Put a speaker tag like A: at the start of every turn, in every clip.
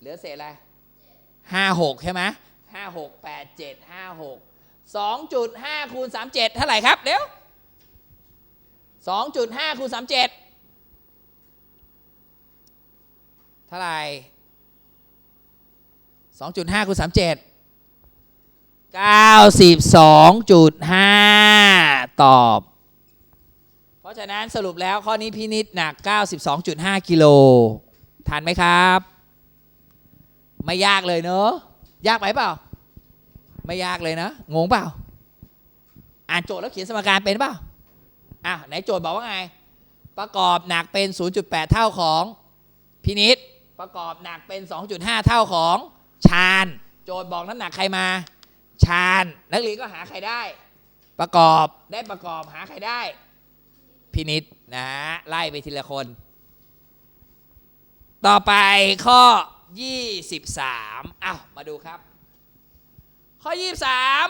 A: เหลือเศษอะไรห้าหกใช่ไหมห้าหกแปดเจ็ดห้าหกสองจุดห้าคูณสามเจ็ดเท่าไหร่ครับ เดี๋ยวสองจุดห้าคูณสามเจ็ดเท่าไหร่สองจุดห้าคูณสามเจ็ดเก้าสิบสองจุดห้าตอบ เพราะฉะนั้นสรุปแล้วข้อนี้พินิษหนัก 92.5 กิโลทันไหมครับ ไม่ยากเลยเนอะยากไปเปล่า ไม่ยากเลยนะ งงเปล่า อ่านโจทย์แล้วเขียนสมการเป็นเปล่าอะไหนโจทย์บอกว่าไง ประกอบหนักเป็น 0.8 เท่าของพินิษประกอบหนักเป็น 2.5 เท่าของชาญโจทย์บอกน้ำหนักใครมา ชาญนักเรียนก็หาใครได้ ประกอบได้ประกอบหาใครได้ พินิษนะฮะไล่ไปทีละคน ต่อไปข้อ 23อ้าวมาดูครับ ข้อ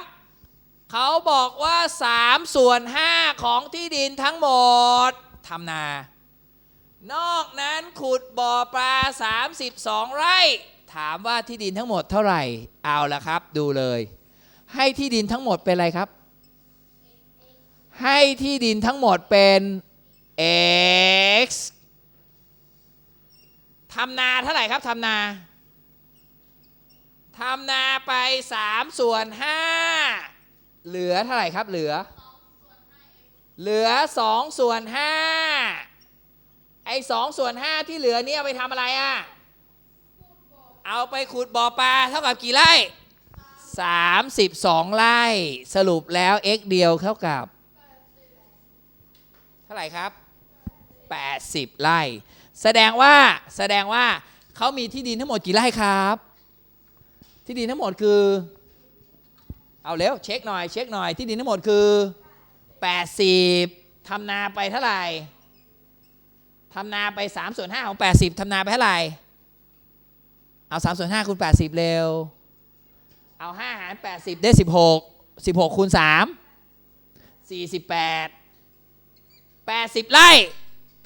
A: 23 เขาบอกว่า 3 ส่วน 5 ของที่ดินทั้งหมดทำนา นอกนั้นขุดบ่อปลา 32 ไร่ ถามว่าที่ดินทั้งหมดเท่าไหร่ เอาละครับ ดูเลย ให้ที่ดินทั้งหมดเป็นอะไรครับ ให้ที่ดินทั้งหมดเป็น x ทำนาเท่าไหร่ครับทำนาทำนาไป3ส่วน5เหลือเท่าไหร่ครับเหลือ เหลือ2ส่วน5ไอ้2ส่วน5ที่เหลือนี่เอาไปทำอะไรอะ เอาไปขุดบ่อปลาเท่ากับกี่ไร่32ไร่สรุปแล้ว x เดียวเท่ากับ เท่าไหร่ครับ80ไร่ แสดงว่าแสดงว่าเขามีที่ดินทั้งหมดกี่ไร่ครับ ที่ดินทั้งหมดคือ เอาเร็วเช็คหน่อยเช็คหน่อยที่ดินทั้งหมดคือ 80ทำนาไปเท่าไหร่ทำนาไป3ส่วน5ของ 80ทำนาไปเท่าไหร่ เอา3ส่วน5คูณ80 เร็ว เอา5หาร 80 ได้ 16 16คูณ3 48 80 ไร่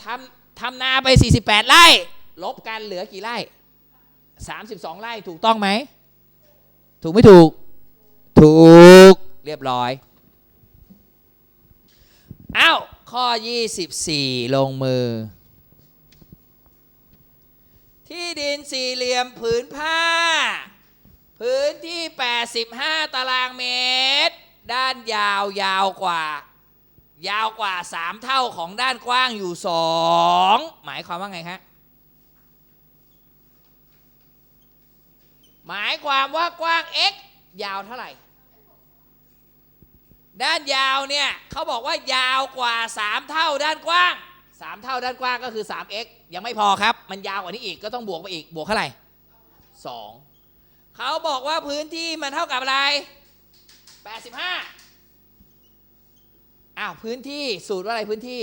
A: ทำ ทำนาไป 48 ไร่ ลบกันเหลือกี่ไร่ 32 ไร่ถูกต้องไหม ถูกไม่ถูก ถูกเรียบร้อย อ้าวข้อ 24 ลงมือ ที่ดินสี่เหลี่ยมผืนผ้า พื้นที่ 85 ตารางเมตร ด้านยาวยาวกว่า ยาวกว่า 3 เท่าของด้านกว้างอยู่ 2 หมายความว่าไงครับหมายความว่ากว้าง x ยาวเท่าไหร่ ด้านยาวเนี่ยเขาบอกว่ายาวกว่า 3 เท่าด้านกว้าง 3 เท่าด้านกว้างก็คือ 3x ยังไม่พอครับ มันยาวกว่านี้อีกก็ต้องบวกไปอีก บวกเท่าไหร่ 2 เขาบอกว่าพื้นที่มันเท่ากับอะไร 85 อ้าวพื้นที่สูตรว่าอะไรพื้นที่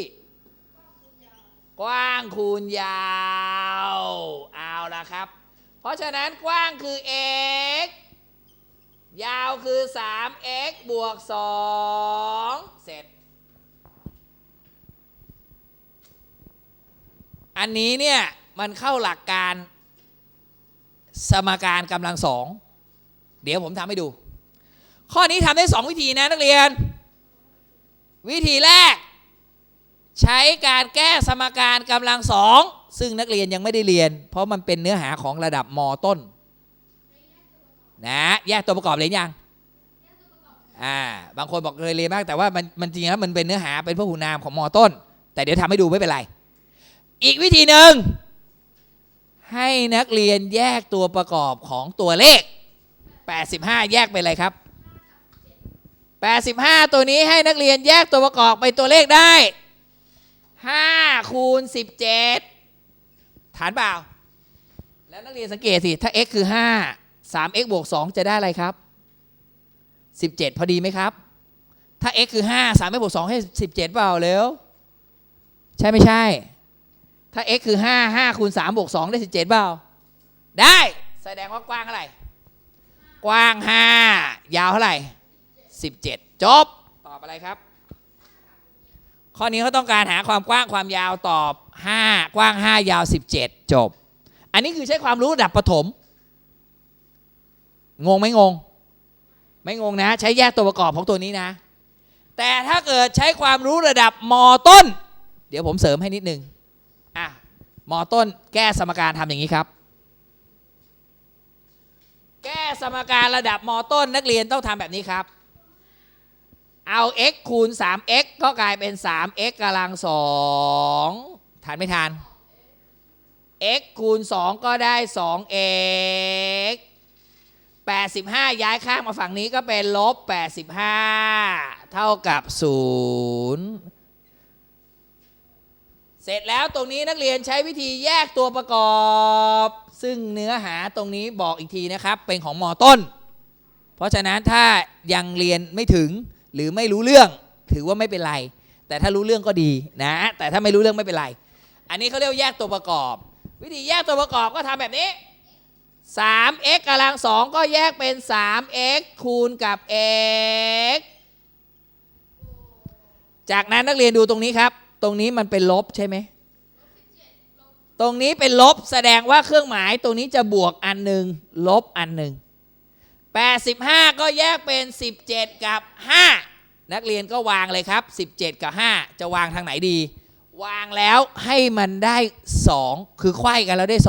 A: กว้างคูณยาวเอาละครับ เพราะฉะนั้นกว้างคือ x ยาวคือ 3x บวก 2 เสร็จ อันนี้เนี่ย มันเข้าหลักการสมการกำลังสอง เดี๋ยวผมทำให้ดู ข้อนี้ทำได้ 2 วิธีนะนักเรียน วิธีแรก ใช้การแก้สมการกำลังสอง ซึ่งนักเรียนยังไม่ได้เรียน เพราะมันเป็นเนื้อหาของระดับมต้นนะแยกตัวประกอบเรียยังอ่าบางคนบอกเคยเรียนบ้างแต่ว่ามันมันจริงแล้วมันเป็นเนื้อหาเป็นพหูนามของมต้น แต่เดี๋ยวทำให้ดูไม่เป็นไร อีกวิธีหนึ่งให้นักเรียนแยกตัวประกอบของตัวเลข 85 แยกเป็นอะไรครับ 85 ตัวนี้ให้นักเรียนแยกตัวประกอบไปตัวเลขได้5คูณ17 ฐานเปล่า แล้วนักเรียนสังเกตสิ ถ้า x คือ 5 3x บวก 2 จะได้อะไรครับ 17 พอดีไหมครับ ถ้า x คือ 5 3x บวก 2 ให้ 17 เปล่าเร็ว ใช่ไม่ใช่ ถ้า x คือ 5 5คูณ3บวก 2 ได้ 17 เปล่า ได้ แสดงว่ากว้างเท่าไหร่ กว้าง 5 ยาวเท่าไหร่ 17 จบ ตอบอะไรครับ ข้อนี้เขาต้องการหาความกว้างความยาวตอบ 5 กว้าง 5 ยาว 17 จบ อันนี้คือใช้ความรู้ระดับประถม งงไหมงง ไม่งงนะ ใช้แยกตัวประกอบของตัวนี้นะ แต่ถ้าเกิดใช้ความรู้ระดับมต้น เดี๋ยวผมเสริมให้นิดนึงอะมต้นแก้สมการทำอย่างนี้ครับแก้สมการระดับมต้นนักเรียนต้องทำแบบนี้ครับ เอา x คูณ 3x ก็กลายเป็น 3x กำลัง2ทันไม่ทัน x คูณ 2 ก็ได้ 2x 85 ย้ายข้างมาฝั่งนี้ก็เป็นลบ 85 เท่ากับ 0 เสร็จแล้วตรงนี้นักเรียนใช้วิธีแยกตัวประกอบ ซึ่งเนื้อหาตรงนี้บอกอีกทีนะครับ เป็นของมอต้น เพราะฉะนั้นถ้ายังเรียนไม่ถึง หรือไม่รู้เรื่องถือว่าไม่เป็นไร แต่ถ้ารู้เรื่องก็ดีนะ แต่ถ้าไม่รู้เรื่องไม่เป็นไร อันนี้เขาเรียกแยกตัวประกอบ วิธีแยกตัวประกอบก็ทำแบบนี้ 3x กำลัง2ก็แยกเป็น 3x คูณกับ x จากนั้นนักเรียนดูตรงนี้ครับ ตรงนี้มันเป็นลบใช่ไหม ตรงนี้เป็นลบแสดงว่าเครื่องหมายตรงนี้จะบวกอันหนึ่งลบอันหนึ่ง 85 ก็แยกเป็น 17 กับ 5 นักเรียนก็วางเลยครับ 17 กับ 5 จะวางทางไหนดี วางแล้วให้มันได้ 2 คือไขว้กันแล้วได้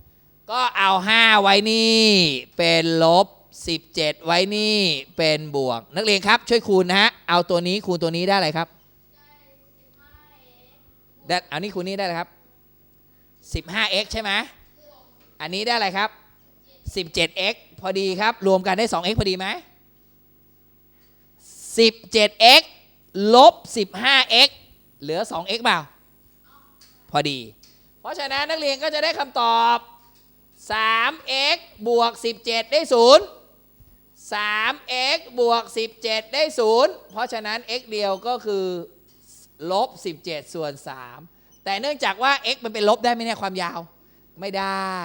A: 2 ก็เอา 5 ไว้นี่ เป็นลบ 17 ไว้นี่เป็นบวก นักเรียนครับช่วยคูณนะฮะ เอาตัวนี้คูณตัวนี้ได้อะไรครับได้อันนี้คูณนี้ได้เลยครับ 15x ใช่ไหมอันนี้ได้อะไรครับ 17x พอดีครับ รวมกันได้ 2x พอดีไหม 17x ลบ 15x เหลือ 2x เปล่า พอดี เพราะฉะนั้นนักเรียนก็จะได้คำตอบ 3x บวก 17 ได้ 0 3x บวก 17 ได้ 0 เพราะฉะนั้น x เดียวก็คือลบ 17 ส่วน 3 แต่เนื่องจากว่า x มันเป็นลบได้ไหมเนี่ยความยาว ไม่ได้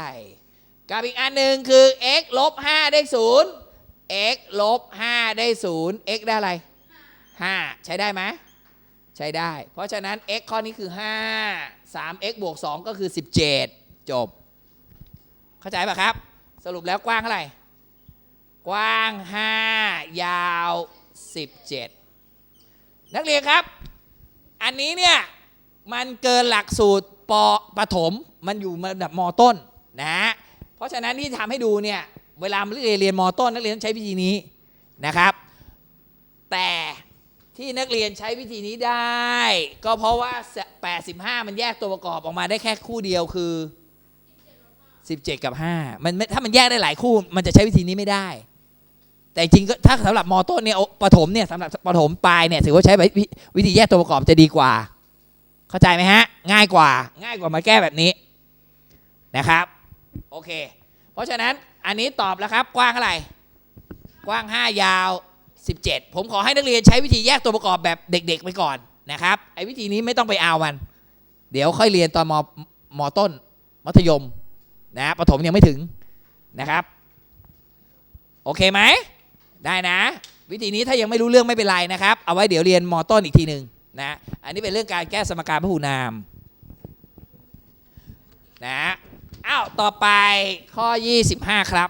A: กับอีกอันหนึ่งคือ x ลบ5ได้ 0 x ลบ5ได้ 0 x ได้อะไร 5 ใช้ได้ไหมใช้ได้ เพราะฉะนั้น x ข้อนี้คือ 5 3x บวก 2 ก็คือ 17 จบ เข้าใจป่ะครับ สรุปแล้วกว้างเท่าไหร่ กว้าง 5 ยาว 17 นักเรียนครับ อันนี้เนี่ย มันเกินหลักสูตรปประถมมันอยู่ระดับมต้นนะฮะ เพราะฉะนั้นที่ทำให้ดูเนี่ยเวลานักเรียนเรียนมต้นนักเรียนต้องใช้วิธีนี้นะครับ แต่ที่นักเรียนใช้วิธีนี้ได้ ก็เพราะว่า 85 มันแยกตัวประกอบออกมาได้แค่คู่เดียวคือ 17 กับ 5 มันถ้ามันแยกได้หลายคู่ มันจะใช้วิธีนี้ไม่ได้ แต่จริงก็ถ้าสำหรับมต้นเนี่ยประถมเนี่ยสำหรับประถมปลายเนี่ยถือว่าใช้วิธีแยกตัวประกอบจะดีกว่า เข้าใจไหมฮะ ง่ายกว่า ง่ายกว่ามาแก้แบบนี้นะครับ โอเค เพราะฉะนั้นอันนี้ตอบแล้วครับกว้างเท่าไหร่กว้าง 5 ยาว 17 ผมขอให้นักเรียนใช้วิธีแยกตัวประกอบแบบเด็ก ๆ ไปก่อนนะครับไอ้วิธีนี้ไม่ต้องไปเอามัน เดี๋ยวค่อยเรียนตอนมมต้น มัธยมนะประถมยังไม่ถึงนะครับ โอเคไหมได้นะ วิธีนี้ถ้ายังไม่รู้เรื่องไม่เป็นไรนะครับ เอาไว้เดี๋ยวเรียนมต้นอีกทีหนึ่งนะอันนี้เป็นเรื่องการแก้สมการพหูนามนะ อ้าว ต่อไปข้อ 25 ครับ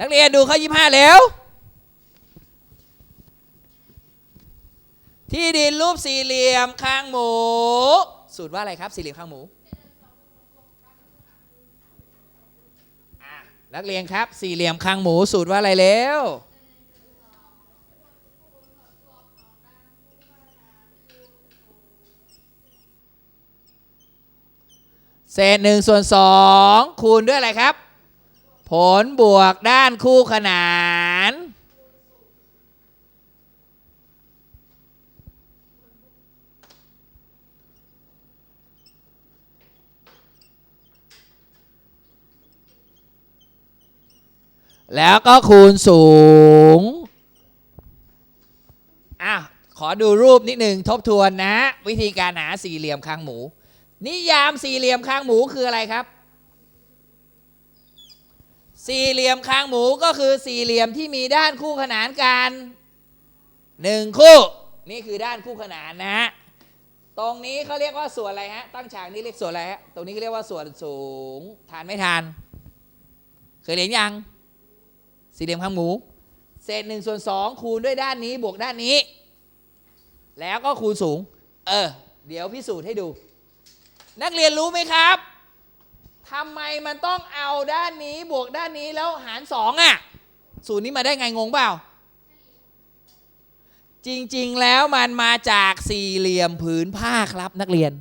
A: นักเรียนดูข้อ 25 เร็ว ที่ดินรูปสี่เหลี่ยมข้างหมู สูตรว่าอะไรครับ สี่เหลี่ยมข้างหมูนักเรียนครับ สี่เหลี่ยมข้างหมูสูตรว่าอะไรเร็ว เศษหนึ่งส่วนสองคูณด้วยอะไรครับ ผลบวกด้านคู่ขนาน แล้วก็คูณสูงอะขอดูรูปนิดหนึ่งทบทวนนะ วิธีการหาสี่เหลี่ยมคางหมู นิยามสี่เหลี่ยมคางหมูคืออะไรครับ สี่เหลี่ยมคางหมูก็คือสี่เหลี่ยมที่มีด้านคู่ขนานกันหนึ่งคู่ นี่คือด้านคู่ขนานนะฮะตรงนี้เขาเรียกว่าส่วนอะไรฮะตั้งฉากนี้เรียกส่วนอะไรฮะตรงนี้เขาเรียกว่าส่วนสูงทานไม่ทาน เคยเห็นยังสี่เหลี่ยมข้างหมู เศษหนึ่งส่วนสองคูณด้วยด้านนี้บวกด้านนี้ แล้วก็คูณสูง เออ เดี๋ยวพิสูจน์ให้ดู นักเรียนรู้ไหมครับทำไมมันต้องเอาด้านนี้บวกด้านนี้แล้วหารสองอะ่ะ สูตรนี้มาได้ไงงงเปล่า จริงๆแล้วมันมาจากสี่เหลี่ยมผืนผ้าครับนักเรียน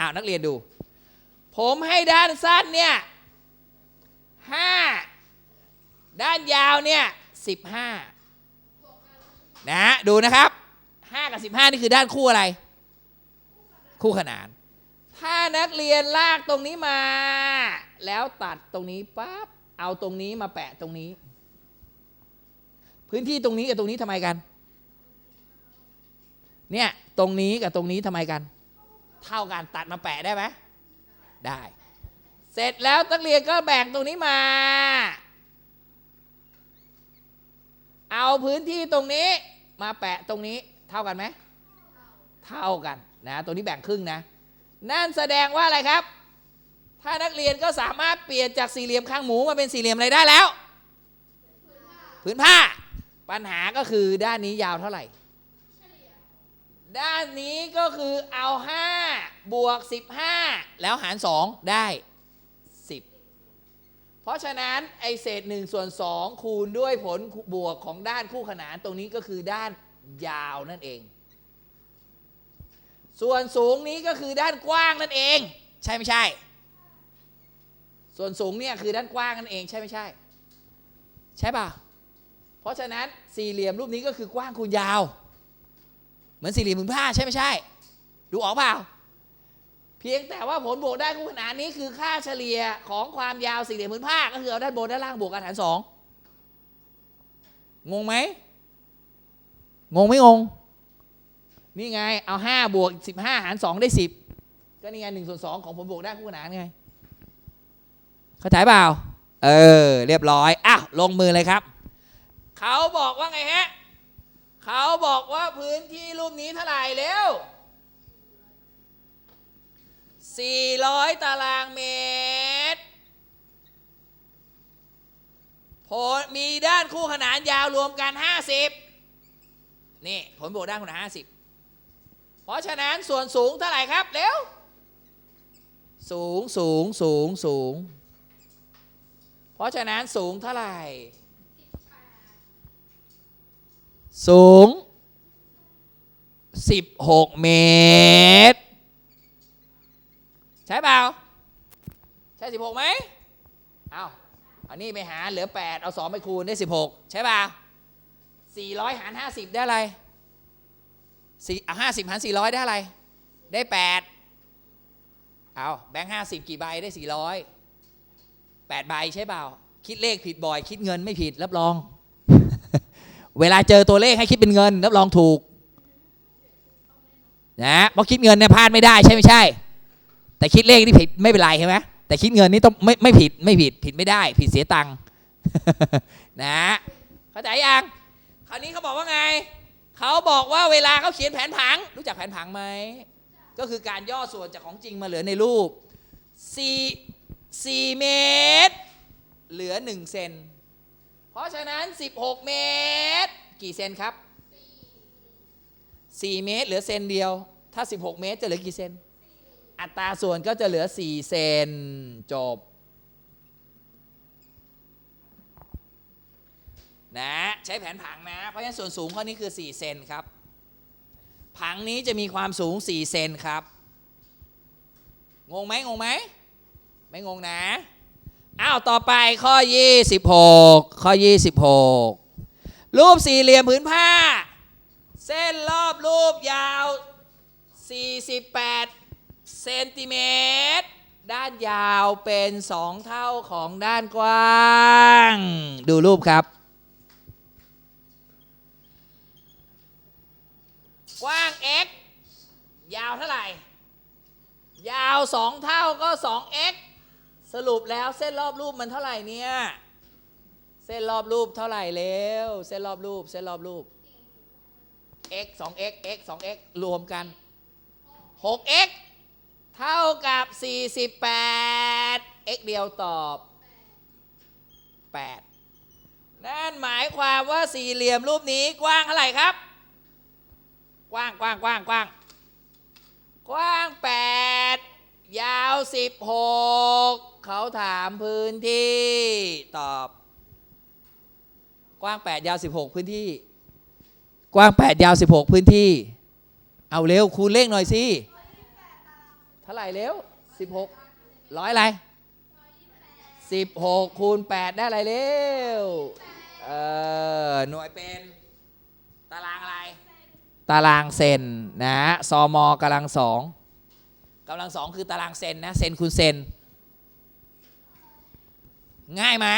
A: อ้าวนักเรียนดู ผมให้ด้านสั้นเนี่ยห้าด้านยาวเนี่ยสิบห้านะดูนะครับห้ากับสิบห้านี่คือด้านคู่อะไร คู่ขนาน ถ้านักเรียนลากตรงนี้มา แล้วตัดตรงนี้ปั๊บเอาตรงนี้มาแปะตรงนี้ พื้นที่ตรงนี้กับตรงนี้ทำไมกัน เนี่ยตรงนี้กับตรงนี้ทำไมกัน เท่ากันตัดมาแปะได้ไหมได้ เสร็จแล้วนักเรียนก็แบ่งตรงนี้มา เอาพื้นที่ตรงนี้มาแปะตรงนี้เท่ากันไหม เท่ากันนะ ตรงนี้แบ่งครึ่งนะ นั่นแสดงว่าอะไรครับ ถ้านักเรียนก็สามารถเปลี่ยนจากสี่เหลี่ยมข้างหมูมาเป็นสี่เหลี่ยมอะไรได้แล้ว พื้นผ้า ปัญหาก็คือด้านนี้ยาวเท่าไหร่ ด้านนี้ก็คือเอา5บวก15 แล้วหาร 2 ได้ 10 เพราะฉะนั้นไอเศษ1ส่วน2คูณด้วยผลบวกของด้านคู่ขนานตรงนี้ก็คือด้านยาวนั่นเอง ส่วนสูงนี้ก็คือด้านกว้างนั่นเอง ใช่ไม่ใช่ ส่วนสูงเนี่ยคือด้านกว้างนั่นเอง ใช่ไม่ใช่ ใช่ป่ะเพราะฉะนั้นสี่เหลี่ยมรูปนี้ก็คือกว้างคูณยาว เหมือนสี่เหลี่ยมผืนผ้าใช่ไม่ใช่ ดูออกเปล่า เพียงแต่ว่าผลบวกได้คู่ขนานนี้คือค่าเฉลี่ยของความยาวสี่เหลี่ยมผืนผ้า ก็คือเอาด้านบนด้านล่างบวกกันหารสองงงไหมงงไม่งง นี่ไง เอาห้าบวกสิบห้าหารสองได้สิบก็นี่ไงหนึ่งส่วนสองของผลบวกได้คู่ขนานไง เข้าใจเปล่า เออ เรียบร้อยอ้าวลงมือเลยครับ เขาบอกว่าไงฮะ เขาบอกว่าพื้นที่รูปนี้เท่าไหร่เร็ว400 ตารางเมตรผลมีด้านคู่ขนานยาวรวมกัน 50 นี่ ผลบวกด้านคู่ขนาน50 เพราะฉะนั้นส่วนสูงเท่าไหร่ครับเร็วสูงสูงสูงสูง เพราะฉะนั้นสูงเท่าไหร่ สูง 16 เมตร ใช่เปล่า ใช่ 16ไหมเอาอันนี้ไปหาเหลือ 8 เอา 2 ไปคูณได้ 16 ใช่เปล่า400 หาร 50 ได้อะไร สี่เอา50หาร400ได้อะไร ได้8เอาแบงค์50กี่ใบได้400 8ใบใช่เปล่า คิดเลขผิดบ่อย คิดเงินไม่ผิดรับรอง เวลาเจอตัวเลขให้คิดเป็นเงินรับรองถูกนะเพราะคิดเงินเนี่ยพลาดไม่ได้ใช่ไม่ใช่ แต่คิดเลขนี่ผิดไม่เป็นไรใช่ไหมแต่คิดเงินนี่ต้องไม่ไม่ผิดไม่ผิดผิดไม่ได้ ผิดเสียตังค์นะเข้าใจยังคราวนี้เขาบอกว่าไง เขาบอกว่าเวลาเขาเขียนแผนผัง รู้จักแผนผังไหม ก็คือการย่อส่วนจากของจริงมาเหลือในรูป4 4เมตร เหลือ 1 เซน เพราะฉะนั้น 16 เมตร กี่เซนครับ 4 เมตร เหลือเซนเดียว ถ้า 16 เมตรจะเหลือกี่เซน อัตราส่วนก็จะเหลือ 4 เซน จบ นะใช้แผนผังนะ เพราะฉะนั้นส่วนสูงข้อนี้คือ 4 เซนครับ ผังนี้จะมีความสูง 4 เซนครับ งงไหมงงไหม ไม่งงนะ อ้าว ต่อไปข้อ 26 ข้อ 26 รูปสี่เหลี่ยมผืนผ้า เส้นรอบรูปยาว 48 เซนติเมตรด้านยาวเป็น 2 เท่าของด้านกว้าง ดูรูปครับ กว้าง x ยาวเท่าไหร่ ยาว 2 เท่าก็ 2x สรุปแล้วเส้นรอบรูปมันเท่าไหร่เนี่ย เส้นรอบรูปเท่าไหร่เร็ว เส้นรอบรูป เส้นรอบรูป x 2x x 2x รวมกัน 6x เท่ากับ 48 x เดียวตอบ 8 นั่นหมายความว่าสี่เหลี่ยมรูปนี้กว้างเท่าไหร่ครับ กว้างกว้างกว้างกว้างกว้าง8ยาว16เขาถามพื้นที่ตอบ กว้าง8ยาว16พื้นที่ กว้าง8ยาว16พื้นที่ เอาเร็วคูณเลขหน่อยสิเท่าไหร่เร็ว16ร้อยอะไร16คูณ8ได้อะไรเร็วเออหน่วยเป็นตารางอะไร ตารางเซนนะซอมอกำลังสองกำลังสองคือตารางเซนนะเซนคูณเซนง่ายไหม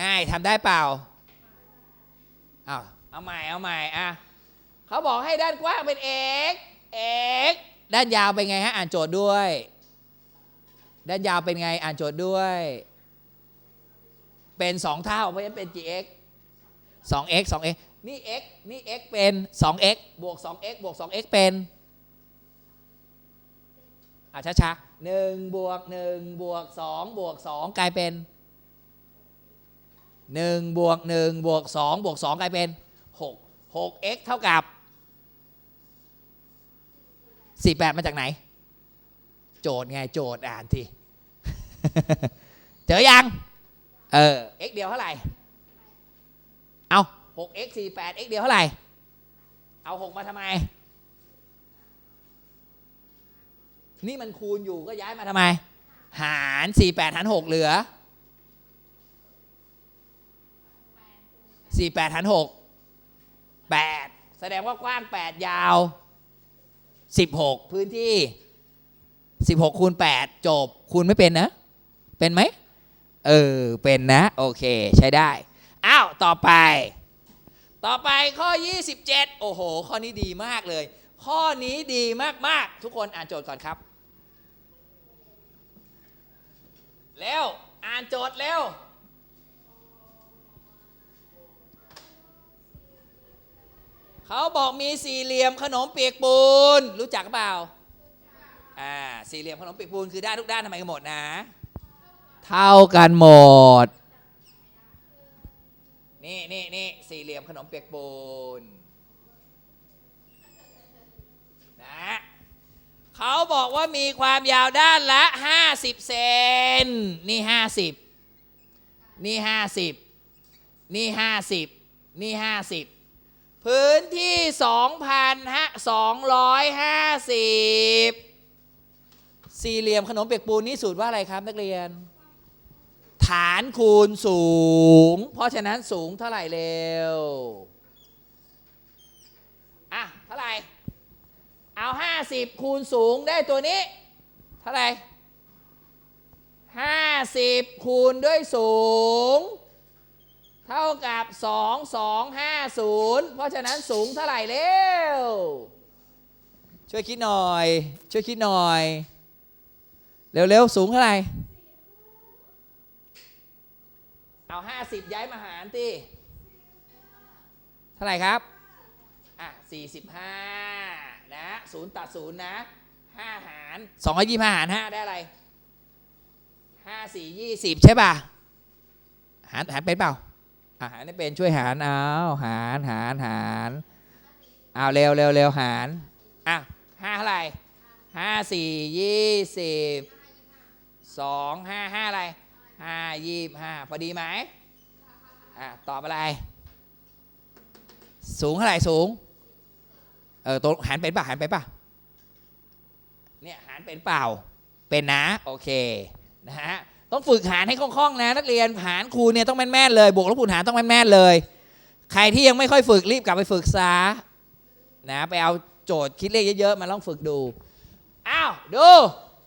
A: ง่ายทำได้เปล่าเอาเอาใหม่เอาใหม่อะเขาบอกให้ด้านกว้างเป็น x x ด้านยาวเป็นไงฮะอ่านโจทย์ด้วย ด้านยาวเป็นไงอ่านโจทย์ด้วย เป็น 2 เท่าเพราะฉะนั้นเป็น gx 2x 2x นี่ x นี่ x เป็น 2x บวก 2x บวก 2x เป็นอะช้าๆหนึ่งบวกหนึ่งบวกสองบวกสองกลายเป็นหนึ่งบวกหนึ่งบวกสองบวกสองกลายเป็นหกหก x เท่ากับสี่แปดมาจากไหน โจทย์ไงโจทย์อ่านทีเจอยัง เออ x เดียวเท่าไหร่ เอา 6x 48 x เดียวเท่าไหร่ เอา 6 มาทำไม นี่มันคูณอยู่ก็ย้ายมาทำไม หาร 48 หาร 6 เหลือ 48 หาร 6 8 แสดงว่ากว้าง 8 ยาว 16 พื้นที่ 16 คูณ 8 จบ คูณไม่เป็นนะ เป็นไหม เออ เป็นนะ โอเค ใช้ได้ อ้าว ต่อไป ต่อไปข้อ 27 โอ้โห ข้อนี้ดีมากเลย ข้อนี้ดีมาก ๆ ทุกคนอ่านโจทย์ก่อนครับเร็วอ่านโจทย์เร็วเขาบอกมีสี่เหลี่ยมขนมเปียกปูน รู้จักเปล่า อ่า สี่เหลี่ยมขนมเปียกปูนคือด้านทุกด้านทำไมกันหมดนะ เท่ากันหมด นี่นี่นี่ สี่เหลี่ยมขนมเปียกปูนนะเขาบอกว่ามีความยาวด้านละ 50 เซนนี่ 50 นี่ 50 นี่ 50 นี่ 50 พื้นที่2,250 สี่เหลี่ยมขนมเปียกปูนนี่สูตรว่าอะไรครับนักเรียน ฐานคูณสูง เพราะฉะนั้นสูงเท่าไหร่เร็ว อะ เท่าไหร่ เอา 50 คูณสูงได้ตัวนี้ เท่าไหร่ 50 คูณด้วยสูง เท่ากับ 2250 เพราะฉะนั้นสูงเท่าไหร่เร็ว ช่วยคิดหน่อย ช่วยคิดหน่อย เร็วๆ สูงเท่าไหร่ เอา 50 ย้ายมาหารที่เท่าไหร่ครับ อะ 45 นะศูนย์ตัดศูนย์นะ5หาร225หาร 5 ได้อะไร 5 4 20 ใช่ป่ะ หารหารเป็นเปล่าอาหารไม่เป็นช่วยหารเอาหารหารหารเอาเร็วเร็วเร็วหารอะห้าเท่าไหร่ห้าสี่ยี่สิบสองห้าห้าอะไร ห้ายี่ห้าพอดีไหมอะตอบอะไร สูงเท่าไหร่สูง เออตัวหารเป็นป่ะหารเป็นป่ะเนี่ยหารเป็นเปล่าเป็นนะ โอเคนะฮะต้องฝึกหารให้คล่องๆนะ นักเรียนหารครูเนี่ยต้องแม่นๆเลยบวกลบคูณหารต้องแม่นๆเลย ใครที่ยังไม่ค่อยฝึกรีบกลับไปฝึกซะนะไปเอาโจทย์คิดเลขเยอะๆมาลองฝึกดูอ้าวดู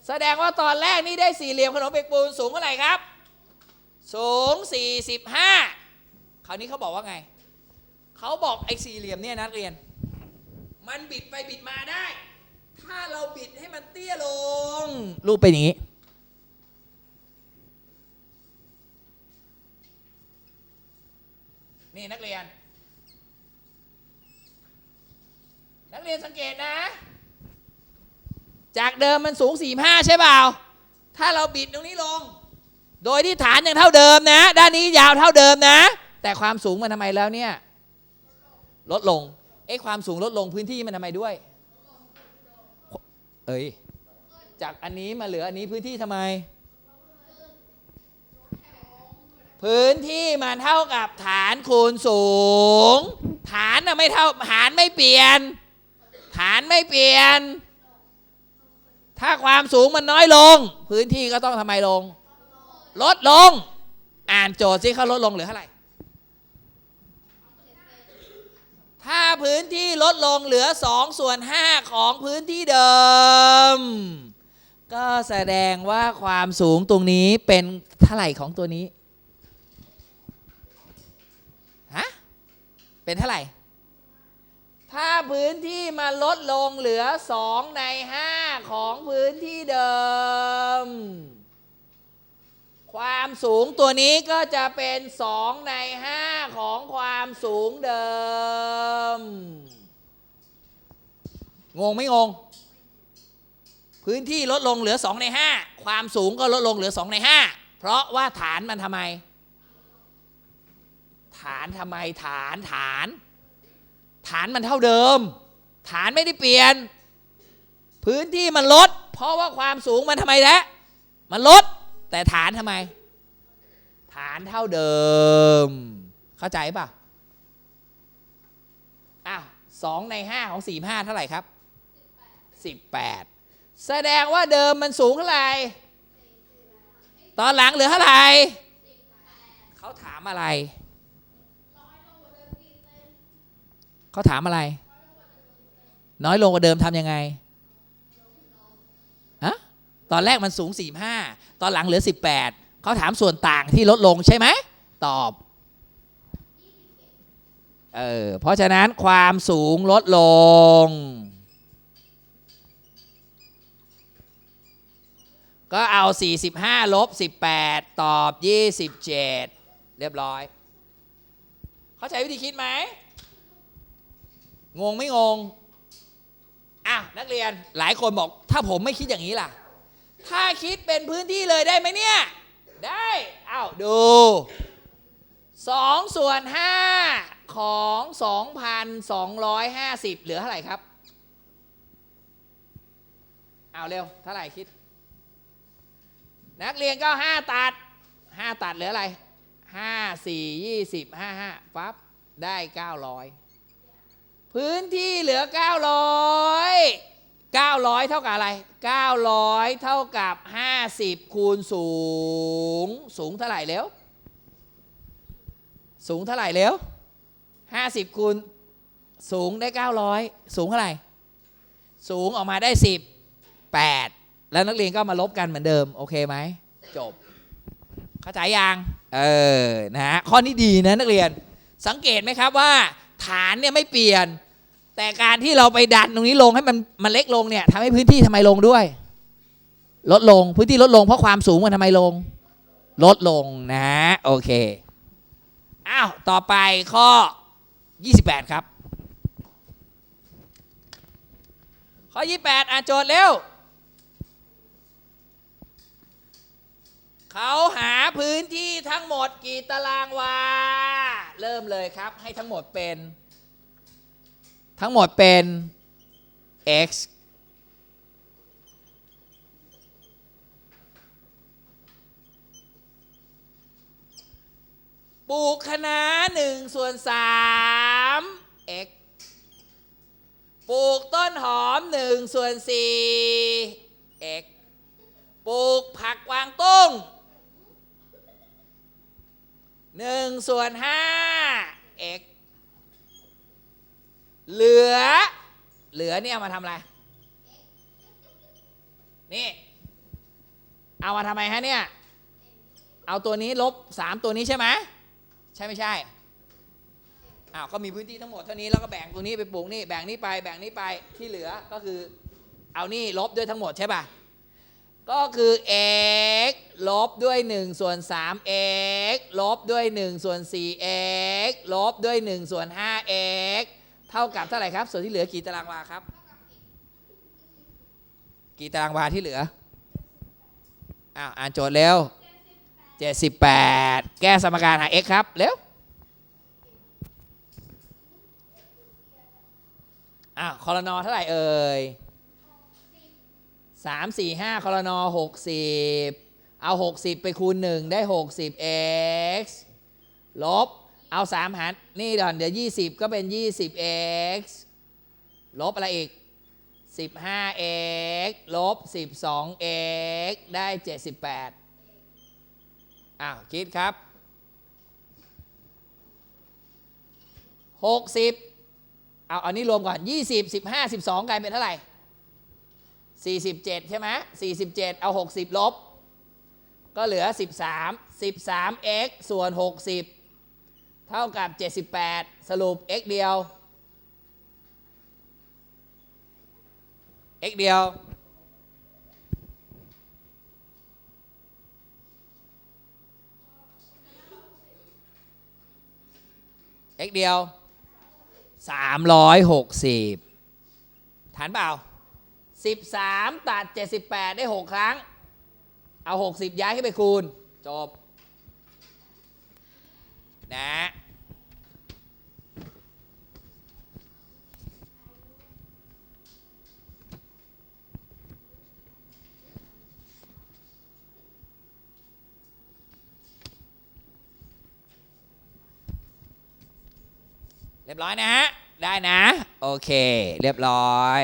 A: แสดงว่าตอนแรกนี่ได้สี่เหลี่ยมขนมเปียกปูนสูงเท่าไหร่ครับ สูง 45 คราวนี้เขาบอกว่าไง เขาบอกไอ้สี่เหลี่ยมเนี่ยนะนักเรียน มันบิดไปบิดมาได้ ถ้าเราบิดให้มันเตี้ยลง รูปเป็นอย่างนี้ นี่นักเรียน นักเรียนสังเกตนะ จากเดิมมันสูง 45 ใช่เปล่า ถ้าเราบิดตรงนี้ลง โดยที่ฐานยังเท่าเดิมนะ ด้านนี้ยาวเท่าเดิมนะ แต่ความสูงมันทำไมแล้วเนี่ย ลดลง เอ๊ะความสูงลดลงพื้นที่มันทำไมด้วย เอ้ย จากอันนี้มาเหลืออันนี้พื้นที่ทำไม พื้นที่มันเท่ากับฐานคูณสูง ฐานน่ะไม่เท่า ฐานไม่เปลี่ยน ฐานไม่เปลี่ยน ถ้าความสูงมันน้อยลง พื้นที่ก็ต้องทำไมลง ลดลง อ่านโจทย์สิเขาลดลงเหลือเท่าไหร่ ถ้าพื้นที่ลดลงเหลือ2ส่วน5ของพื้นที่เดิม ก็แสดงว่าความสูงตรงนี้เป็นเท่าไหร่ของตัวนี้ฮะเป็นเท่าไหร่ ถ้าพื้นที่มันลดลงเหลือ 2 ใน 5 ของพื้นที่เดิม ความสูงตัวนี้ก็จะเป็น 2 ใน 5 ของความสูงเดิม งงไม่งง พื้นที่ลดลงเหลือ 2 ใน 5 ความสูงก็ลดลงเหลือ 2 ใน 5 เพราะว่าฐานมันทำไม ฐานทำไมฐานฐาน ฐานมันเท่าเดิม ฐานไม่ได้เปลี่ยน พื้นที่มันลด เพราะว่าความสูงมันทำไมแท้มันลด แต่ฐานทำไม ฐานเท่าเดิม เข้าใจป่ะอ้าวสองในห้าของสี่ห้าเท่าไหร่ครับสิบแปดแสดงว่าเดิมมันสูงเท่าไหร่ ตอนหลังเหลือเท่าไหร่เขาถามอะไร เขาถามอะไร น้อยลงกว่าเดิมทำยังไง ตอนแรกมันสูง 45 ตอนหลังเหลือ 18 เขาถามส่วนต่างที่ลดลงใช่ไหม ตอบ เออ เพราะฉะนั้นความสูงลดลง ก็เอา 45 ลบ 18 ตอบ 27 เรียบร้อย เข้าใจวิธีคิดไหม งงไม่งงอะนักเรียนหลายคนบอกถ้าผมไม่คิดอย่างนี้ล่ะ ถ้าคิดเป็นพื้นที่เลยได้ไหมเนี่ย ได้อ้าวดู2ส่วน5ของ 2,250 เหลือเท่าไหร่ครับเอาเร็วเท่าไหร่คิด นักเรียนก็ 5 ตัด 5 ตัดเหลืออะไร 5 4 20 5 5ปั๊บได้ 900 พื้นที่เหลือ 900 900 เท่ากับอะไร 900 เท่ากับ 50 คูณสูง สูงเท่าไหร่เร็ว สูงเท่าไหร่เร็ว 50 คูณ สูงได้ 900 สูงเท่าไหร่ สูงออกมาได้ 10 8 แล้วนักเรียนก็มาลบกันเหมือนเดิม โอเคไหม จบ เข้าใจยัง เออ นะฮะข้อนี้ดีนะนักเรียน สังเกตไหมครับว่า ฐานเนี่ยไม่เปลี่ยน แต่การที่เราไปดันตรงนี้ลงให้มันมันเล็กลงเนี่ยทำให้พื้นที่ทำไมลงด้วย ลดลงพื้นที่ลดลงเพราะความสูงมันทำไมลง ลดลงนะโอเคอ้าวต่อไปข้อ 28 ครับ ข้อ 28 อ่านโจทย์เร็วเขาหาพื้นที่ทั้งหมดกี่ตารางวา เริ่มเลยครับ ให้ทั้งหมดเป็น ทั้งหมดเป็น x ปลูกคะน้า1ส่วน3 x ปลูกต้นหอม1ส่วน4 x ปลูกผักกวางตุ้ง1ส่วน5 x เหลือ เหลือเนี่ยมาทำอะไร นี่ เอามาทำไมฮะเนี่ย เอาตัวนี้ลบ3ตัวนี้ใช่ไหมใช่ไม่ใช่อ้าวก็มีพื้นที่ทั้งหมดเท่านี้แล้วก็แบ่งตัวนี้ไปปลูกนี่แบ่งนี้ไปแบ่งนี้ไปที่เหลือก็คือ เอานี่ลบด้วยทั้งหมดใช่ป่ะก็คือ x ลบด้วย1ส่วน 3x ลบด้วย1ส่วน 4x ลบด้วย1ส่วน 5x เท่ากับเท่าไหร่ครับ ส่วนที่เหลือกี่ตารางวาครับ กี่ตารางวาที่เหลืออ้าวอ่านโจทย์เร็ว78 แก้สมการหา x ครับเร็วอ้าวคอรนอเท่าไหร่เอ่ยสามสี่ห้าคอรนอหกสิบเอาหกสิบไปคูณหนึ่งได้หกสิบ x ลบ เอาสามหาร นี่ดอนเดี๋ยวยี่สิบก็เป็นยี่สิบ x ลบอะไรอีกสิบห้า x ลบสิบสอง x ได้เจ็ดสิบแปดอ้าวคิดครับหกสิบเอาอันนี้รวมก่อน20 15 12กลายเป็นเท่าไหร่47ใช่ไหม47เจ็ดเอาหกสิบลบ ก็เหลือ13 13x ส่วน60 เท่ากับ 78 สรุป x เดียว x เดียว x เดียว 360ฐานเปล่า 13 ตัด 78 ได้ 6 ครั้ง เอา 60 ย้ายขึ้นไปคูณ จบ นะ เรียบร้อยนะฮะ ได้นะ โอเค เรียบร้อย